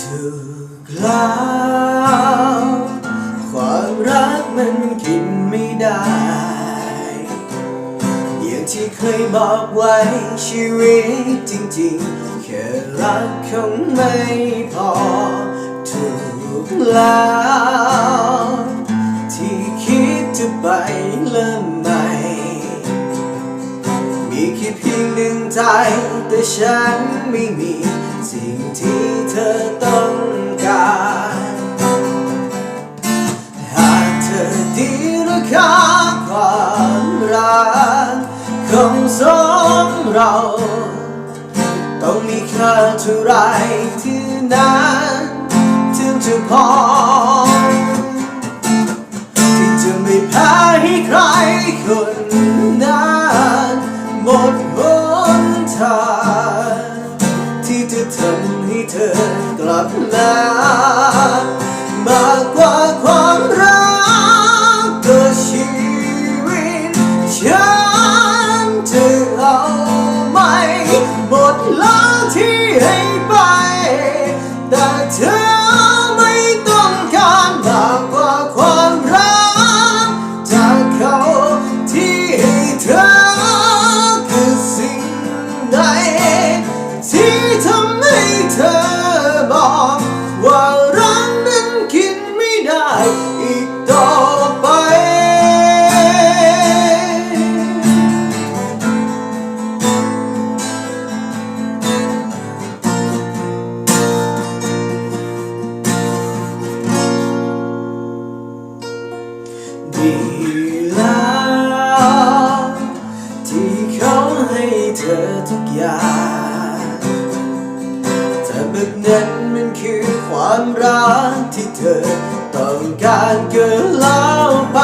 ถูกแล้วความรักมันกินไม่ได้ อย่างที่เคยบอกไว้ชีวิตจริงๆ แค่รักคงไม่พอถูกแล้วที่คิดจะไปเริ่มใหม่ มีแค่เพียงหนึ่งใจแต่ฉันไม่มีสิ่งที่เธอ ต้องการ หากเธอดีราคาความรักของสองเรา ต้องมีค่าเท่าไรที่นั้นถึงจะพอ ที่จะไม่แพ้ให้ใครคนนั้นหมดหน ดีแล้วที่เขาให้เธอทุกอย่างแต่บึกนั้นมันคือความรักที่เธอต้องการเกินแล้วไป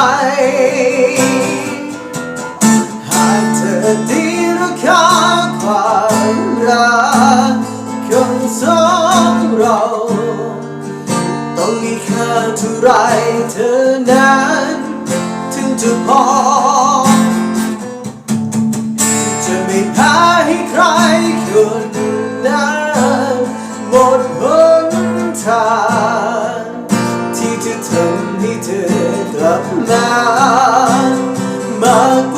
จะทำให้เธอกลับมามาก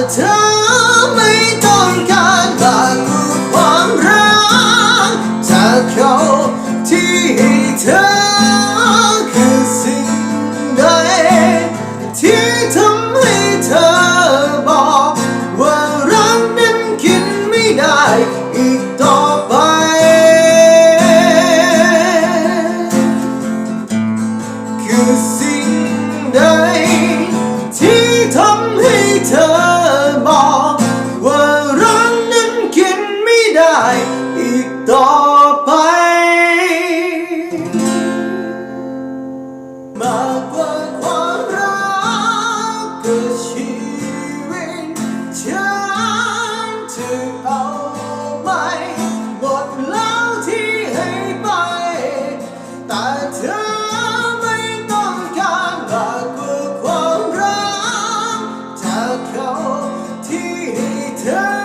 ดแเขาที่ให้เธอ